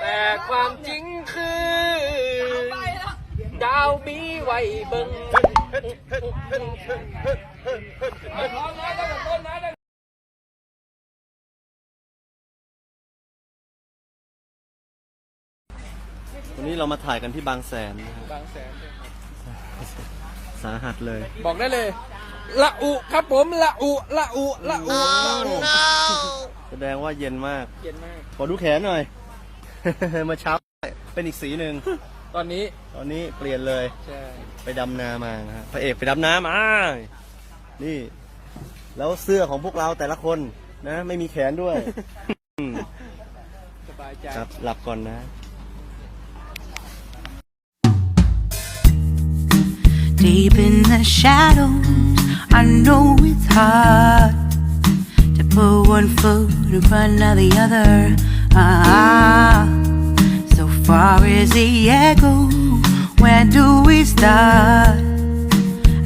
แต่ความจริงคือ ดาวมีไว้เบิ่งพร้อมนะตั้งแต่ต้นนะวันนี้เรามาถ่ายกันที่บางแสนนะฮะบางแสนสาหัสเลย บอกได้เลย ละอุครับผม ละอุ ละอุ ละอุละอุแสดงว่าเย็นมาก เย็นมาก ขอดูแขนหน่อย เมื่อเช้าเป็นอีกสีหนึ่งตอนนี้ตอนนี้เปลี่ยนเลยใช่ไปดำนามานะฮะพระเอกไปดำน้ำมานี่ แล้วเสื้อของพวกเราแต่ละคนนะ ไม่มีแขนด้วยอืมสบายใจ ครับหลับก่อนนะ Deep in the shadows, I know it's hard to put one foot in front of the other. Ah, so far as the echo, where do we start?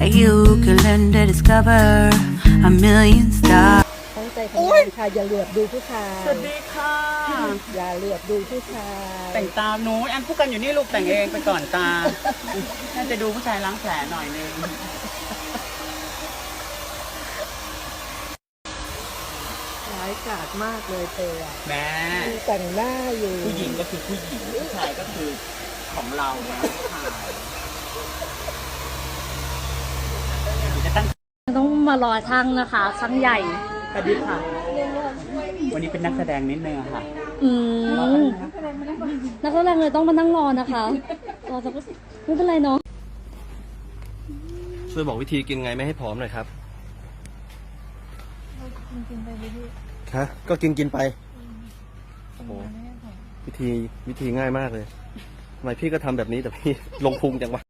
You can learn to discover a million stars. ตั้งใจทำงานค่ะอย่าเหลือบดูผู้ชายสวัสดีค่ะ อย่าเหลือบดูผู้ชายแต่งตามหนูแอนพูดกันอยู่นี่ลูกแต่งเองไปก่อนตา น่าจะดูผู้ชายล้างแผลหน่อยนึง ร้ายกาจมากเลยเธออะแม่มีแต่งหน้าอยู่ผู้หญิงก็คือผู้หญิงผู้ชายก็คือ ของเรานะผู้ชายจะตั้งต้องมารอช่างนะคะช่างใหญ่สวัสดีค่ะ วันนี้เป็นนักแสดงนิดนึงอะค่ะ อืมนักแสดงเลยต้องมานั่งรอนะคะรอสักไม่เป็นไรเนาะช่วยบอกวิธีกินไงไม่ให้ผอมหน่อยครับฮะก็กินกินไปโอ้โหวิธีวิธีง่ายมากเลย ทำไมพี่ก็ทำแบบนี้แต่พี่ลงพุงจังวะ